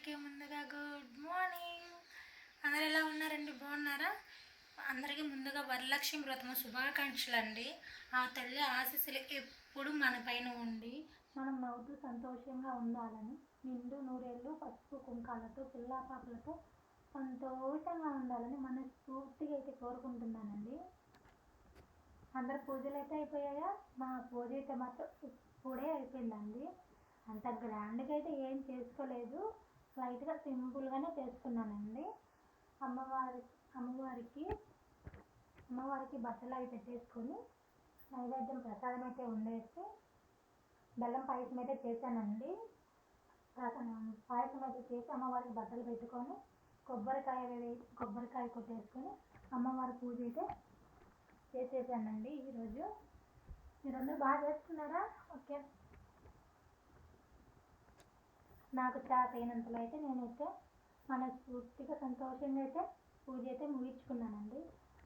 అందరికీ ముందుగా good morning అందరు ఎలా ఉన్నారండి? బాగున్నారా? అందరికీ ముందుగా వరలక్ష్మి వ్రతము శుభాకాంక్షలు అండి ఆ తల్లి ఆశీస్సులు ఎప్పుడు మన పైన ఉండి మనం నవ్వుతూ సంతోషంగా ఉండాలని నిండు నూరేళ్ళు పసుపు కుంకాలతో పిల్లా పాపలతో సంతోషంగా ఉండాలని మనస్ఫూర్తిగా అయితే కోరుకుంటున్నానండి. అందరు పూజలు అయితే అయిపోయాయా? మా పూజ అయితే మాత్రం ఇప్పుడే అయిపోయిందండి. అంత గ్రాండ్గా అయితే ఏం చేసుకోలేదు. లైట్గా సింపుల్గానే చేసుకున్నానండి. అమ్మవారి అమ్మవారికి అమ్మవారికి బట్టలు అవి పెట్టేసుకొని నైవేద్యం ప్రసాదం అయితే ఉండేసి బెల్లం పాయసం అయితే చేశానండి. పాయసం అయితే చేసి అమ్మవారికి బట్టలు పెట్టుకొని కొబ్బరికాయ కొబ్బరికాయ కొట్టేసుకొని అమ్మవారి పూజ అయితే చేసేసానండి ఈరోజు. మీరందరూ బాగా చేసుకున్నారా? ఓకే. నాకు చేత అయినంతలో అయితే నేనైతే మనస్ఫూర్తిగా సంతోషంగా అయితే పూజ అయితే ముగించుకున్నానండి.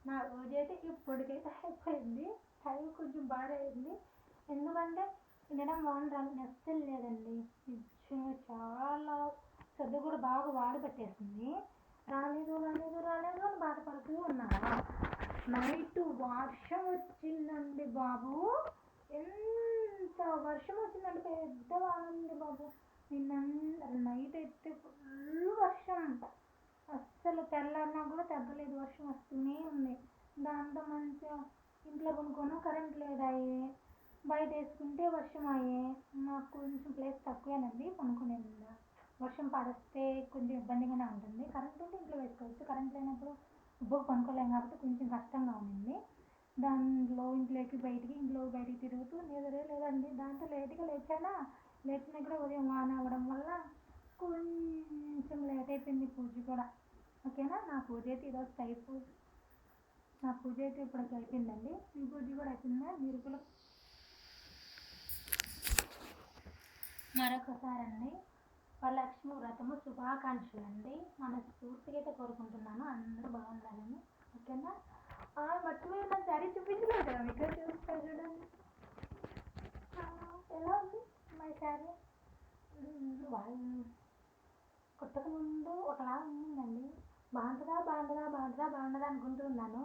నా పూజ అయితే ఇప్పటికైతే అయిపోయింది. టైం కొంచెం బాగా అయింది ఎందుకంటే తినడం వాన రాని లేదండి. నిజంగా చాలా శ్రద్ధ కూడా బాగా వాడి పెట్టేసింది. రాలేదు రాలేదు రాలేదు అని బాధపడుతూ ఉన్నాను నైట్ వర్షం వచ్చిందండి బాబు. ఎంత వర్షం వచ్చిందంటే పెద్ద బాగుంది బాబు. నిన్న నైట్ అయితే ఫుల్ వర్షం అస్సలు తెల్లారినా కూడా తగ్గలేదు వర్షం వస్తూనే ఉంది. దాంతో మంచిగా ఇంట్లో కొనుక్కోను కరెంట్ లేదాయే బయట వేసుకుంటే వర్షం అయ్యే? నాకు కొంచెం ప్లేస్ తక్కువేనండి కొనుక్కునేది వర్షం పడిస్తే కొంచెం ఇబ్బందిగానే ఉంటుంది. కరెంట్ ఉంటే ఇంట్లో వేసుకోవచ్చు. కరెంట్ లేనప్పుడు ఉబ్బకు కొనుక్కోలేము కాబట్టి కొంచెం కష్టంగా ఉండింది. దాంట్లో ఇంట్లోకి బయటికి ఇంట్లో బయటికి తిరుగుతూ నిద్రే లేదండి. దాంతో లేట్గా లేచానా? లేచినా కూడా ఉదయం వాన అవ్వడం వల్ల కొంచెం లేట్ అయిపోయింది పూజ కూడా. ఓకేనా? నా పూజ అయితే ఈరోజు పూజ. నా పూజ అయితే ఇప్పుడు అయిపోయిందండి. మీ పూజ కూడా అయిపోయిందా? మీరు కూడా మరొకసారి అండి వరలక్ష్మి వ్రతము శుభాకాంక్షలు అండి. మనస్ఫూర్తిగా అయితే కోరుకుంటున్నాను. అందరూ బాగుండాలని. ఓకేనా? ఆ, మర్చిపోయి నా శారీ చూపించలేదు కదా? మీకు చూపిస్తాను చూడండి ఆ, ఎలా ఉంది మై వాళ్ళు కొట్టక ముందు ఒకలా ఉందండి. బాగుంటుందా బాగుంటుందా బాగుంటుందా బాగుంటుందా అనుకుంటున్నాను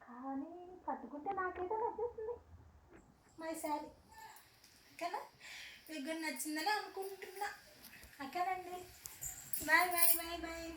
కానీ పట్టుకుంటే నాకైతే నచ్చేస్తుంది. మై శారీ. ఓకేనా? మీకు నచ్చిందని అనుకుంటున్నా. ఓకేనండి. Bye bye bye bye.